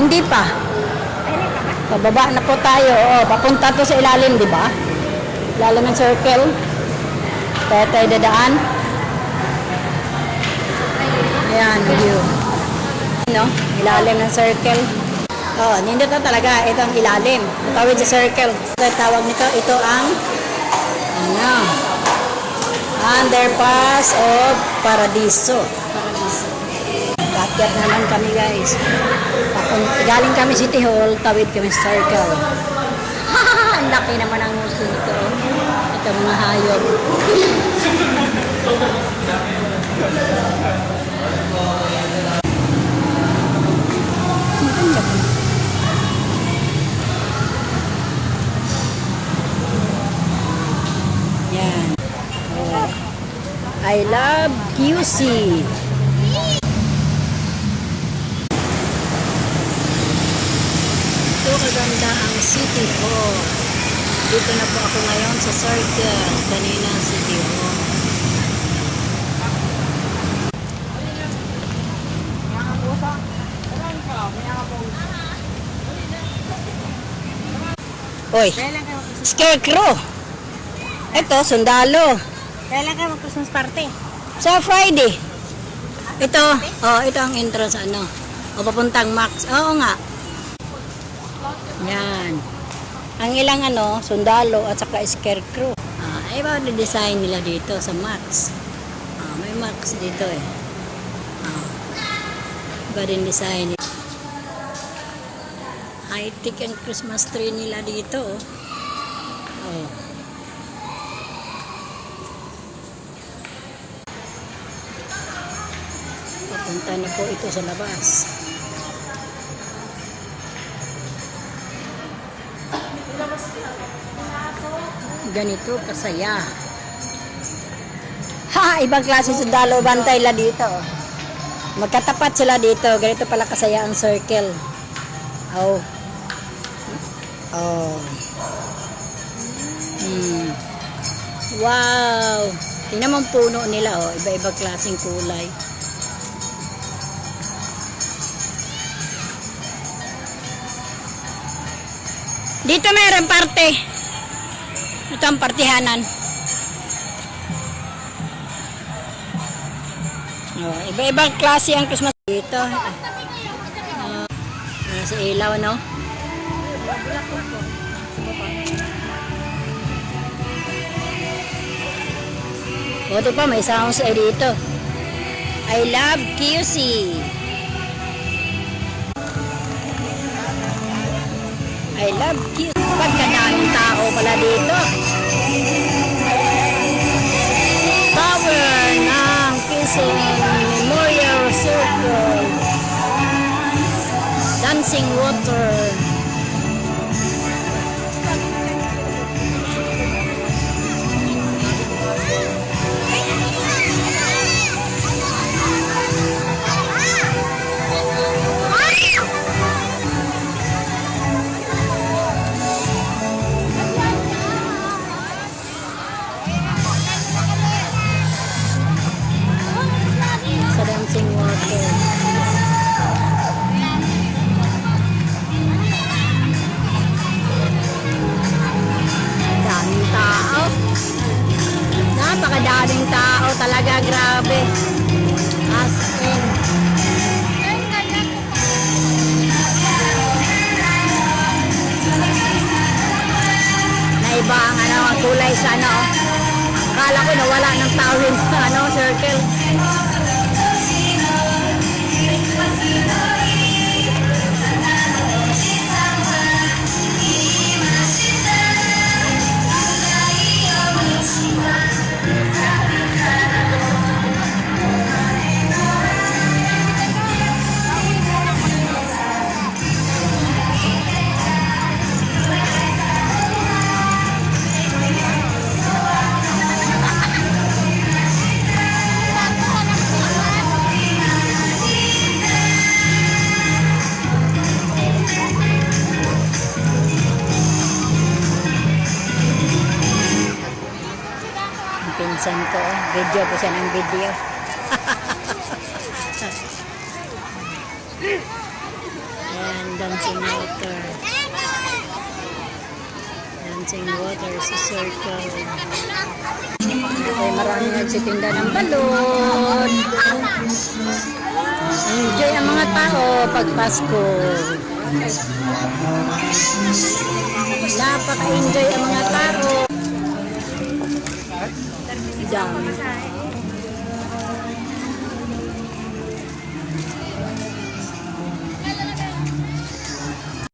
Hindi pa. Pababa na po tayo. Oo, papunta to sa ilalim, di ba? Ilalim ng circle. Kaya tayo dadaan. Ayan, view. No? Ilalim ng circle. Oh, nindot na talaga. Ito ang ilalim. Tawid sa circle. Ito tawag nito. Ito ang ano? Underpass of Paradiso. Paradiso. Kakyat naman kami guys. Galing kami City Hall, tawid kami circle. Ang laki naman ang muso nito. Ito mga hayop. Yan. Oh. I love QC. Ito kaganda ang City Hall. Dito na po ako ngayon sa Circle. Kanina City Hall. Oy, scarecrow. Ito, sundalo. Kailan ka mag-Christmas party? Sa Friday. Ito, oh, ito ang entrance ano. O papuntang Max. Oo nga. Yan. Ang ilang ano, sundalo at saka scarecrow. Ah, iba ang design nila dito sa Max. Ah, may Max dito eh. Ah. Iba din design. High-tech ang Christmas tree nila dito. Oh. Oh. Papunta na po ito sa labas. Ganito kasaya. Ha! Ibang klase sundalo bantay la dito. Magkatapat sila dito. Ganito pala kasaya ang circle. Oh. Oh. Hmm. Wow! Tingnan mo puno nila, oh. Iba-iba klaseng kulay. Dito mayroon parte. Ito ang partihanan. Oh, iba-ibang klase ang Christmas dito. Uh, sa ilaw, no? Buti pa, may sounds ay dito. I love QC. I love QC. Pagkadaming tao pala dito. Tower ng QC Memorial Circle. Dancing water. Kulay sa ano. Akala ko nawala ng tawin pinsan ko, video ko siya ng video. Ayan. dancing water. Dancing water sa circle. Okay, marami nagsitinda ng balon. Enjoy ang mga tao pag Pasko. Napaka-enjoy ang mga tao. ดัง